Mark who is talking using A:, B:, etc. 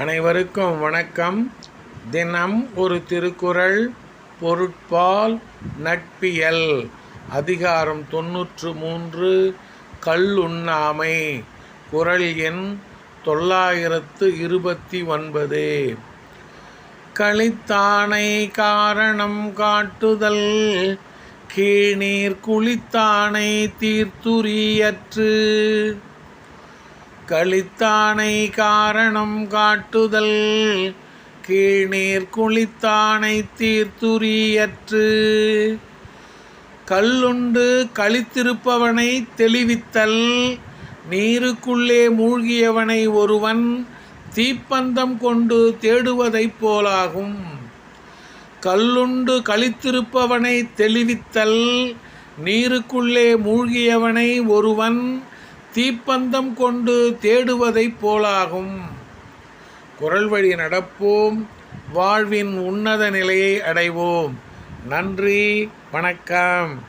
A: அனைவருக்கும் வணக்கம். தினம் ஒரு திருக்குறள் பொருட்பால் நட்பியல் அதிகாரம் தொன்னூற்று மூன்று கல்லுண்ணாமை குறள் எண் தொள்ளாயிரத்து இருபத்தி ஒன்பது. களித்தானை காரணம் காட்டுதல் கீழ்நீர் குளித்தானை தீர்த்துரியற்று. களித்தானை காரணம் காட்டுதல் கீழ்நீர் குளித்தானை தீர்த்துரியற்று. கல்லுண்டு கழித்திருப்பவனை தெளிவித்தல் நீருக்குள்ளே மூழ்கியவனை ஒருவன் தீப்பந்தம் கொண்டு தேடுவதைப் போலாகும். கல்லுண்டு கழித்திருப்பவனை தெளிவித்தல் நீருக்குள்ளே மூழ்கியவனை ஒருவன் தீப்பந்தம் கொண்டு தேடுவதைப் போலாகும். குரல் வழி நடப்போம். வாழ்வின் உன்னத நிலையை அடைவோம். நன்றி. வணக்கம்.